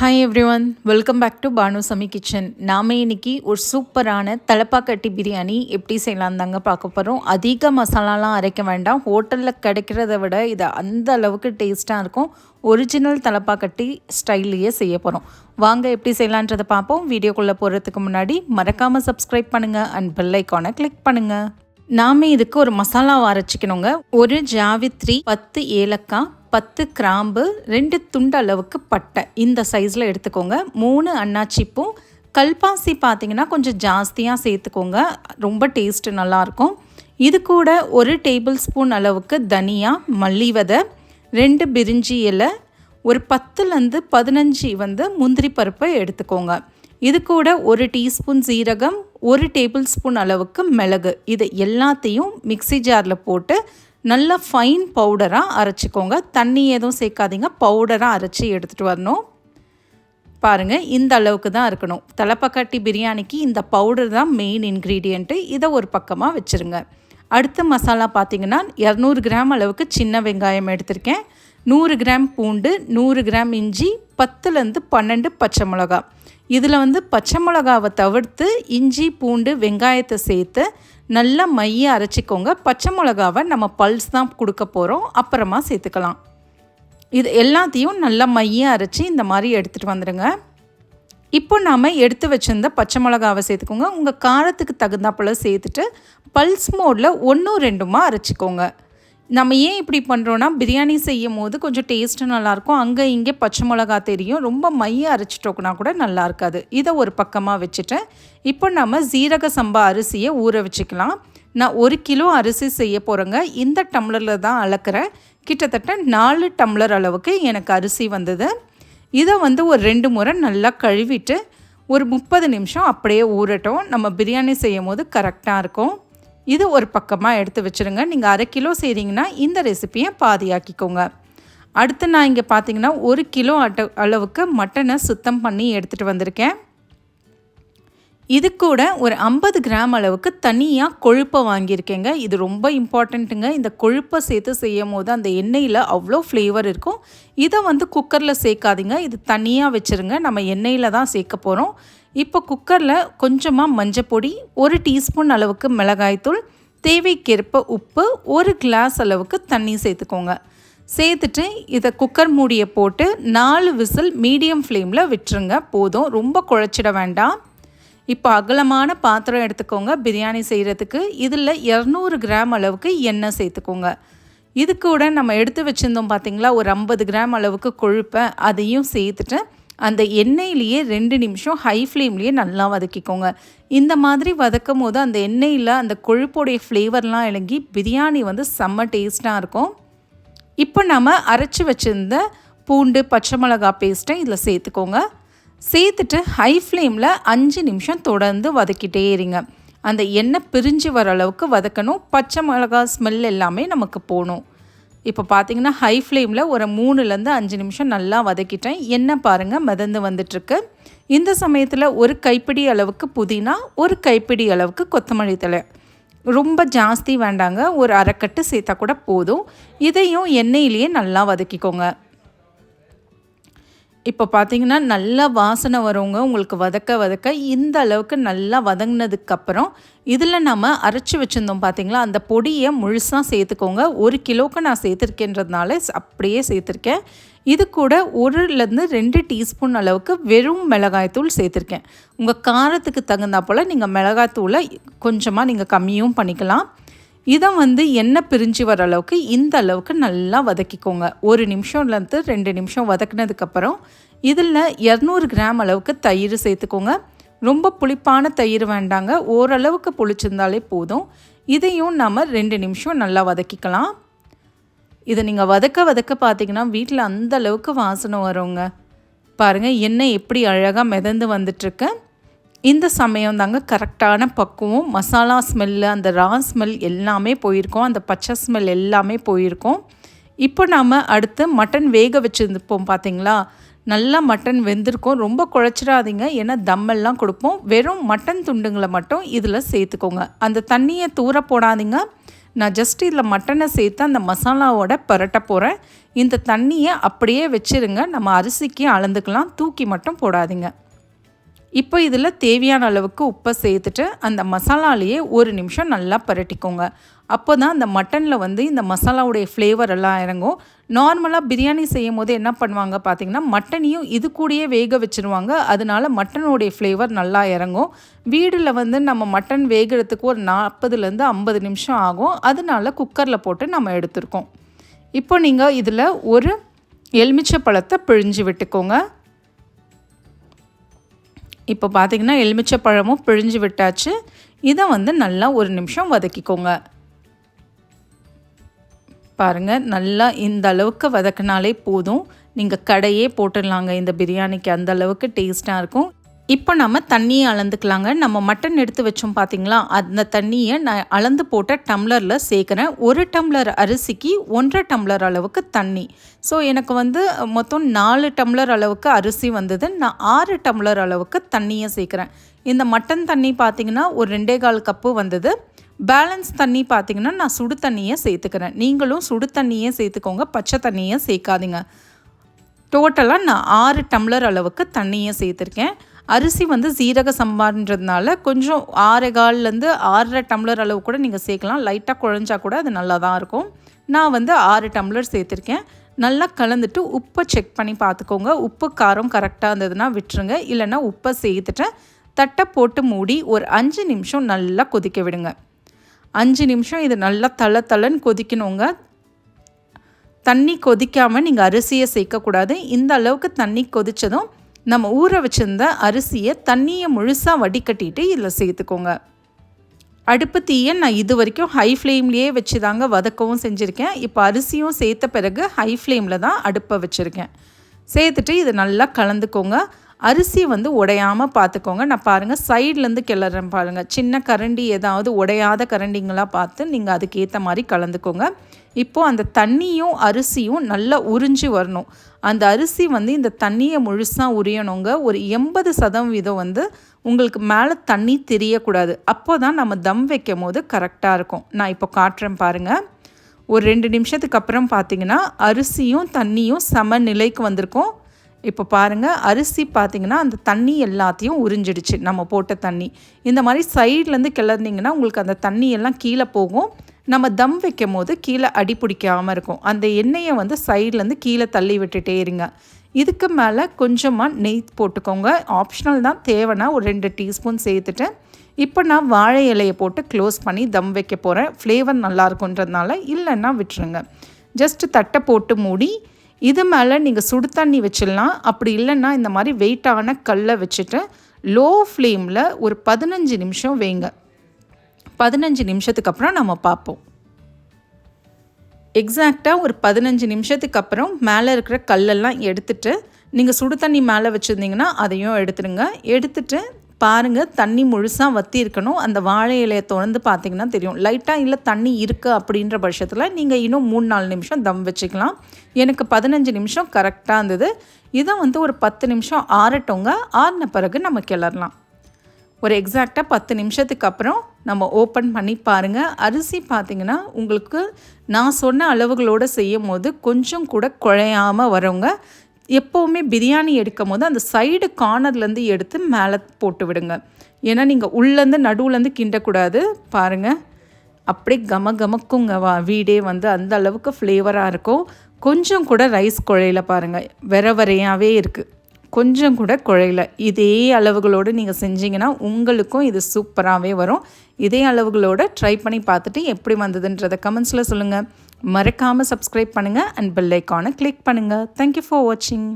Hi everyone welcome back to Banu Sami kitchen நாம் இன்னைக்கு ஒரு சூப்பரான தலப்பாக்கட்டி பிரியாணி எப்படி செய்யலாம் தாங்க பார்க்க போகிறோம் அதிக மசாலாலாம் அரைக்க வேண்டாம். ஹோட்டலில் கிடைக்கிறத விட இது அந்த அளவுக்கு டேஸ்ட்டாக இருக்கும். ஒரிஜினல் தலப்பாக்கட்டி ஸ்டைல்லையே செய்ய போகிறோம் வாங்க எப்படி செய்யலான்றதை பார்ப்போம். வீடியோக்குள்ளே போகிறதுக்கு முன்னாடி மறக்காமல் சப்ஸ்கிரைப் பண்ணுங்கள் அண்ட் பெல் ஐக்கானை கிளிக் பண்ணுங்கள் நாம் இதுக்கு ஒரு மசாலாவை அரைச்சிக்கணுங்க. ஒரு ஜாவித்ரி பத்து ஏலக்காய் பத்து கிராம்பு ரெண்டு துண்டு அளவுக்கு பட்டை. இந்த சைஸில் எடுத்துக்கோங்க. மூணு அன்னாச்சிப்பூ கல்பாசி பார்த்தீங்கன்னா கொஞ்சம் ஜாஸ்தியாக சேர்த்துக்கோங்க. ரொம்ப டேஸ்ட்டு நல்லாயிருக்கும் இது கூட ஒரு டேபிள் ஸ்பூன் அளவுக்கு தனியா மல்லி விதை ரெண்டு பிரிஞ்சி இலை ஒரு பத்துலேருந்து பதினஞ்சு வந்து முந்திரி பருப்பை எடுத்துக்கோங்க. இது கூட ஒரு டீஸ்பூன் சீரகம் ஒரு டேபிள் ஸ்பூன் அளவுக்கு மிளகு. இது எல்லாத்தையும் மிக்சி ஜாரில் போட்டு நல்லா ஃபைன் பவுடராக அரைச்சிக்கோங்க. தண்ணி எதுவும் சேர்க்காதீங்க. பவுடராக அரைச்சி எடுத்துகிட்டு வரணும். பாருங்கள் இந்த அளவுக்கு தான் இருக்கணும். தலைப்பக்காட்டி பிரியாணிக்கு இந்த பவுடர் தான் மெயின் இன்க்ரீடியண்ட்டு இதை ஒரு பக்கமாக வச்சுருங்க. அடுத்த மசாலா பார்த்திங்கன்னா இரநூறு கிராம் அளவுக்கு சின்ன வெங்காயம் எடுத்திருக்கேன். நூறு கிராம் பூண்டு நூறு கிராம் இஞ்சி பத்துலேருந்து பன்னெண்டு பச்சை மிளகா. இதில் வந்து பச்சை மிளகாவை தவிர்த்து இஞ்சி பூண்டு வெங்காயத்தை சேர்த்து நல்லா மைய அரைச்சிக்கோங்க. பச்சை மிளகாவை நம்ம பல்ஸ் தான் கொடுக்க போகிறோம் அப்புறமா சேர்த்துக்கலாம். இது எல்லாத்தையும் நல்லா மைய அரைச்சி இந்த மாதிரி எடுத்துகிட்டு வந்துடுங்க இப்போ நாம் எடுத்து வச்சுருந்த பச்சை மிளகாவை சேர்த்துக்கோங்க. உங்கள் காரத்துக்கு தகுந்தாப்பில் சேர்த்துட்டு பல்ஸ் மோடில் ஒன்றும் ரெண்டுமா அரைச்சிக்கோங்க. நம்ம ஏன் இப்படி பண்ணுறோன்னா பிரியாணி செய்யும் போது கொஞ்சம் டேஸ்ட்டு நல்லாயிருக்கும். அங்கே இங்கே பச்சை மிளகா தெரியும். ரொம்ப மைய அரைச்சிட்டோக்குனா கூட நல்லா இருக்காது இதை ஒரு பக்கமாக வச்சுட்டேன். இப்போ நம்ம ஜீரக சம்பா அரிசியை ஊற வச்சுக்கலாம். நான் ஒரு கிலோ அரிசி செய்ய போகிறேங்க இந்த டம்ளரில் தான் அளக்கிறேன் கிட்டத்தட்ட நாலு டம்ளர் அளவுக்கு எனக்கு அரிசி வந்தது. இதை வந்து ஒரு ரெண்டு முறை நல்லா கழுவிட்டு ஒரு முப்பது நிமிஷம் அப்படியே ஊறட்டும். நம்ம பிரியாணி செய்யும் போது கரெக்டாக இருக்கும். இது ஒரு பக்கமாக எடுத்து வச்சுருங்க. நீங்கள் அரை கிலோ செய்கிறீங்கன்னா இந்த ரெசிப்பியை பாதியாக்கிக்கோங்க. அடுத்து நான் இங்கே பார்த்தீங்கன்னா ஒரு கிலோ அட்ட அளவுக்கு மட்டனை சுத்தம் பண்ணி எடுத்துகிட்டு வந்திருக்கேன். இது கூட ஒரு ஐம்பது கிராம் அளவுக்கு தனியாக கொழுப்பை வாங்கியிருக்கேங்க. இது ரொம்ப இம்பார்ட்டண்ட்டுங்க இந்த கொழுப்பை சேர்த்து செய்யும் போது அந்த எண்ணெயில் அவ்வளோ ஃப்ளேவர் இருக்கும். இதை வந்து குக்கரில் சேர்க்காதீங்க. இது தனியாக வச்சுருங்க. நம்ம எண்ணெயில் தான் சேர்க்க போகிறோம் இப்போ குக்கரில் கொஞ்சமாக மஞ்சப்பொடி ஒரு டீஸ்பூன் அளவுக்கு மிளகாய்த்தூள் தேவைக்கேற்ப உப்பு ஒரு கிளாஸ் அளவுக்கு தண்ணி சேர்த்துக்கோங்க. சேர்த்துட்டு இதை குக்கர் மூடியை போட்டு நாலு விசில் மீடியம் ஃப்ளேமில் விட்டுருங்க. போதும். ரொம்ப குழைச்சிட வேண்டாம். இப்போ அகலமான பாத்திரம் எடுத்துக்கோங்க. பிரியாணி செய்கிறதுக்கு இதில் இரநூறு கிராம் அளவுக்கு எண்ணெய் சேர்த்துக்கோங்க. இது கூட நம்ம எடுத்து வச்சுருந்தோம் பார்த்திங்களா? ஒரு ஐம்பது கிராம் அளவுக்கு கொழுப்பை அதையும் சேர்த்துட்டு அந்த எண்ணெயிலேயே ரெண்டு நிமிஷம் ஹை ஃப்ளேம்லேயே நல்லா வதக்கிக்கோங்க. இந்த மாதிரி வதக்கும் போது அந்த எண்ணெயில் அந்த கொழுப்போடைய ஃப்ளேவர்லாம் இறங்கி பிரியாணி வந்து செம்ம டேஸ்ட்டாக இருக்கும். இப்போ நம்ம அரைச்சி வச்சுருந்த பூண்டு பச்சை மிளகா பேஸ்ட்டை இதில் சேர்த்துக்கோங்க. சேர்த்துட்டு ஹை ஃப்ளேமில் அஞ்சு நிமிஷம் தொடர்ந்து வதக்கிட்டே இருங்க. அந்த எண்ணெய் பிரிஞ்சு வர அளவுக்கு வதக்கணும். பச்சை மிளகா ஸ்மெல் எல்லாமே நமக்கு போகணும். இப்போ பார்த்தீங்கன்னா ஹை ஃப்ளேமில் ஒரு மூணுலேருந்து அஞ்சு நிமிஷம் நல்லா வதக்கிட்டேன். என்ன பாருங்கள் மிதந்து வந்துட்டுருக்கு. இந்த சமயத்தில் ஒரு கைப்பிடி அளவுக்கு புதினா ஒரு கைப்பிடி அளவுக்கு கொத்தமல்லி தலை ரொம்ப ஜாஸ்தி வேண்டாங்க ஒரு அரைக்கட்டு சேர்த்தா கூட போதும். இதையும் எண்ணெயிலேயே நல்லா வதக்கிக்கோங்க. இப்போ பார்த்தீங்கன்னா நல்லா வாசனை வரவங்க உங்களுக்கு வதக்க வதக்க இந்த அளவுக்கு நல்லா வதங்கினதுக்கப்புறம் இதில் நம்ம அரைச்சி வச்சுருந்தோம் பார்த்தீங்களா அந்த பொடியை முழுசாக சேர்த்துக்கோங்க. ஒரு கிலோவுக்கு நான் சேர்த்துருக்கேன்றதுனால அப்படியே சேர்த்துருக்கேன். இது கூட ஒருலேருந்து ரெண்டு டீஸ்பூன் அளவுக்கு வெறும் மிளகாய்த்தூள் சேர்த்துருக்கேன். உங்கள் காரத்துக்கு தகுந்தா போல் நீங்கள் மிளகாய்த்தூளை கொஞ்சமாக நீங்கள் கம்மியும் பண்ணிக்கலாம். இதை வந்து எண்ணெய் பிரிஞ்சு வர அளவுக்கு இந்த அளவுக்கு நல்லா வதக்கிக்கோங்க. ஒரு நிமிஷம்லேருந்து ரெண்டு நிமிஷம் வதக்கினதுக்கப்புறம் இதில் இரநூறு கிராம் அளவுக்கு தயிர் சேர்த்துக்கோங்க. ரொம்ப புளிப்பான தயிர் வேண்டாங்க. ஓரளவுக்கு புளிச்சிருந்தாலே போதும். இதையும் நம்ம ரெண்டு நிமிஷம் நல்லா வதக்கிக்கலாம். இதை நீங்கள் வதக்க வதக்க பார்த்தீங்கன்னா வீட்டில் அந்த அளவுக்கு வாசனை வருங்க. பாருங்கள் எண்ணெய் எப்படி அழகாக மிதந்து வந்துட்டுருக்கு. இந்த சமயம் தாங்க கரெக்டான பக்குவம். மசாலா ஸ்மெல்லு அந்த ரா ஸ்மெல் எல்லாமே போயிருக்கோம். அந்த பச்சை ஸ்மெல் எல்லாமே போயிருக்கோம். இப்போ நாம் அடுத்து மட்டன் வேக வச்சுருந்துப்போம் பார்த்தீங்களா நல்லா மட்டன் வெந்திருக்கும். ரொம்ப குழச்சிடாதீங்க. ஏன்னா தம்மெல்லாம் கொடுப்போம். வெறும் மட்டன் துண்டுங்களை மட்டும் இதில் சேர்த்துக்கோங்க. அந்த தண்ணியை தூர போடாதீங்க. நான் ஜஸ்ட் இதில் மட்டனை சேர்த்து அந்த மசாலாவோட பரட்ட போகிறேன் இந்த தண்ணியை அப்படியே வச்சுருங்க. நம்ம அரிசிக்கு அளந்துக்கலாம். தூக்கி மட்டும் போடாதீங்க. இப்போ இதில் தேவையான அளவுக்கு உப்பை சேர்த்துட்டு அந்த மசாலாலேயே ஒரு நிமிஷம் நல்லா பரட்டிக்கோங்க. அப்போ தான் அந்த மட்டனில் வந்து இந்த மசாலாவுடைய ஃப்ளேவர் எல்லாம் இறங்கும். நார்மலாக பிரியாணி செய்யும் போது என்ன பண்ணுவாங்க பார்த்திங்கன்னா மட்டனையும் இது கூடயே வேக வச்சுருவாங்க. அதனால மட்டனுடைய ஃப்ளேவர் நல்லா இறங்கும். வீடில் வந்து நம்ம மட்டன் வேகிறதுக்கு ஒரு நாற்பதுலேருந்து ஐம்பது நிமிஷம் ஆகும். அதனால குக்கரில் போட்டு நம்ம எடுத்துருக்கோம். இப்போ நீங்கள் இதில் ஒரு எலுமிச்சை பழத்தை பிழிஞ்சு விட்டுக்கோங்க. இப்போ பார்த்தீங்கன்னா எலுமிச்சை பழமும் பிழிஞ்சு விட்டாச்சு. இதை வந்து நல்லா ஒரு நிமிஷம் வதக்கிக்கோங்க. பாருங்கள் நல்லா இந்த அளவுக்கு வதக்கினாலே போதும். நீங்கள் கடையே போட்டுடலாங்க. இந்த பிரியாணிக்கு அந்த அளவுக்கு டேஸ்ட்டாக இருக்கும். இப்போ நம்ம தண்ணியை அளந்துக்கலாங்க. நம்ம மட்டன் எடுத்து வச்சோம் பார்த்தீங்களா அந்த தண்ணியை நான் அளந்து போட்ட டம்ளரில் சேர்க்குறேன். ஒரு டம்ளர் அரிசிக்கு ஒன்றரை டம்ளர் அளவுக்கு தண்ணி. ஸோ எனக்கு வந்து மொத்தம் நாலு டம்ளர் அளவுக்கு அரிசி வந்தது. நான் ஆறு டம்ளர் அளவுக்கு தண்ணியை சேர்க்குறேன். இந்த மட்டன் தண்ணி பார்த்திங்கன்னா ஒரு ரெண்டே கால் கப்பு வந்தது. பேலன்ஸ் தண்ணி பார்த்திங்கன்னா நான் சுடு தண்ணியை சேர்த்துக்கிறேன். நீங்களும் சுடு தண்ணியே சேர்த்துக்கோங்க. பச்சை தண்ணியை சேர்க்காதீங்க. டோட்டலாக நான் ஆறு டம்ளர் அளவுக்கு தண்ணியை சேர்த்துருக்கேன். அரிசி வந்து சீரக சம்பான்றதுனால கொஞ்சம் ஆறுகால்லேருந்து ஆறரை டம்ளர் அளவு கூட நீங்கள் சேர்க்கலாம். லைட்டாக குழஞ்சா கூட அது நல்லா தான் இருக்கும். நான் வந்து ஆறு டம்ளர் சேர்த்துருக்கேன். நல்லா கலந்துட்டு உப்பை செக் பண்ணி பார்த்துக்கோங்க. உப்பு காரம் கரெக்டாக இருந்ததுன்னா விட்டுருங்க. இல்லைன்னா உப்பை சேர்த்துட்டு தட்டை போட்டு மூடி ஒரு அஞ்சு நிமிஷம் நல்லா கொதிக்க விடுங்க. அஞ்சு நிமிஷம் இது நல்லா தள தளன்னு கொதிக்கணுங்க. தண்ணி கொதிக்காமல் நீங்கள் அரிசியை சேர்க்கக்கூடாது. இந்த அளவுக்கு தண்ணி கொதித்ததும் நம்ம ஊற வச்சுருந்த அரிசியை தண்ணியை முழுசாக வடிகட்டிட்டு இதில் சேர்த்துக்கோங்க. அடுப்பு தீயை நான் இது வரைக்கும் ஹை ஃப்ளேம்லேயே வச்சு தாங்க வதக்கவும் செஞ்சுருக்கேன். இப்போ அரிசியும் சேர்த்த பிறகு ஹை ஃப்ளேமில் தான் அடுப்பை வச்சுருக்கேன். சேர்த்துட்டு இது நல்லா கலந்துக்கோங்க. அரிசி வந்து உடையாமல் பார்த்துக்கோங்க. நான் பாருங்கள் சைட்லேருந்து கிளறேன் பாருங்கள் சின்ன கரண்டி ஏதாவது உடையாத கரண்டிங்களாக பார்த்து நீங்கள் அதுக்கேற்ற மாதிரி கலந்துக்கோங்க. இப்போது அந்த தண்ணியும் அரிசியும் நல்லா உறிஞ்சி வரணும். அந்த அரிசி வந்து இந்த தண்ணியை முழுசாக உரியணுங்க. ஒரு எண்பது சதவீதம் வந்து உங்களுக்கு மேலே தண்ணி தெரியக்கூடாது. அப்போ தான் நம்ம தம் வைக்கும் போது கரெக்டாக இருக்கும். நான் இப்போ காட்டுறேன் பாருங்கள் ஒரு ரெண்டு நிமிஷத்துக்கு அப்புறம் பார்த்தீங்கன்னா அரிசியும் தண்ணியும் சமநிலைக்கு வந்திருக்கும். இப்போ பாருங்கள் அரிசி பார்த்திங்கன்னா அந்த தண்ணி எல்லாத்தையும் உறிஞ்சிடுச்சு. நம்ம போட்ட தண்ணி. இந்த மாதிரி சைட்லேருந்து கிளர்ந்திங்கன்னா உங்களுக்கு அந்த தண்ணி எல்லாம் கீழே போகும். நம்ம தம் வைக்கும் போது கீழே அடி பிடிக்காமல் இருக்கும். அந்த எண்ணெயை வந்து சைட்லேருந்து கீழே தள்ளி விட்டுட்டே இருங்க. இதுக்கு மேலே கொஞ்சமாக நெய் போட்டுக்கோங்க. ஆப்ஷனல் தான். தேவைன்னா ஒரு ரெண்டு டீஸ்பூன் சேர்த்துட்டு இப்போ நான் வாழை இலையை போட்டு க்ளோஸ் பண்ணி தம் வைக்க போகிறேன் ஃப்ளேவர் நல்லா இருக்குன்றதுனால இல்லைன்னா விட்டுருங்க. ஜஸ்ட்டு தட்டை போட்டு மூடி இது மேலே நீங்கள் சுடு தண்ணி வச்சிடலாம். அப்படி இல்லைன்னா இந்த மாதிரி வெயிட்டான கல்லை வச்சுட்டு லோ ஃப்ளேமில் ஒரு பதினஞ்சு நிமிஷம் வேங்க. பதினஞ்சு நிமிஷத்துக்கு அப்புறம் நம்ம பார்ப்போம். எக்ஸாக்டாக ஒரு பதினஞ்சு நிமிஷத்துக்கு அப்புறம் மேலே இருக்கிற கல்லெல்லாம் எடுத்துட்டு நீங்கள் சுடு தண்ணி மேலே வச்சுருந்தீங்கன்னா அதையும் எடுத்துடுங்க. எடுத்துட்டு பாருங்கள் தண்ணி முழுசாக வற்றி இருக்கணும். அந்த வாழை இலையை திறந்து பார்த்தீங்கன்னா தெரியும். லைட்டாக இல்லை தண்ணி இருக்குது அப்படின்ற பட்சத்தில் நீங்கள் இன்னும் மூணு நாலு நிமிஷம் தம் வச்சுக்கலாம். எனக்கு பதினஞ்சு நிமிஷம் கரெக்டாக இருந்தது. இதை வந்து ஒரு பத்து நிமிஷம் ஆறட்டோங்க ஆறின பிறகு நம்ம கிளறலாம். ஒரு எக்ஸாக்டாக பத்து நிமிஷத்துக்கு அப்புறம் நம்ம ஓப்பன் பண்ணி பாருங்கள் அரிசி பார்த்திங்கன்னா உங்களுக்கு நான் சொன்ன அளவுகளோடு செய்யும் போது கொஞ்சம் கூட குழையாமல் வரவங்க எப்போவுமே பிரியாணி எடுக்கும் போது அந்த சைடு கார்னர்லேருந்து எடுத்து மேலே போட்டு விடுங்க. ஏன்னா நீங்கள் உள்ளேருந்து நடுவுலேருந்து கிண்டக்கூடாது. பாருங்கள் அப்படியே கம கமக்குங்க. வா வீடே வந்து அந்த அளவுக்கு ஃப்ளேவராக இருக்கும். கொஞ்சம் கூட ரைஸ் குழையில பாருங்கள் வெற வரையாகவே இருக்குது கொஞ்சம் கூட குழையில இதே அளவுகளோடு நீங்கள் செஞ்சீங்கன்னா உங்களுக்கும் இது சூப்பராகவே வரும். இதே அளவுகளோடு ட்ரை பண்ணி பார்த்துட்டு எப்படி வந்ததுன்றதை கமெண்ட்ஸில் சொல்லுங்கள் மறக்காமல் சப்ஸ்கிரைப் பண்ணுங்கள் அண்ட் பெல் ஐக்கானை கிளிக் பண்ணுங்கள் தேங்க்யூ ஃபார் வாட்சிங்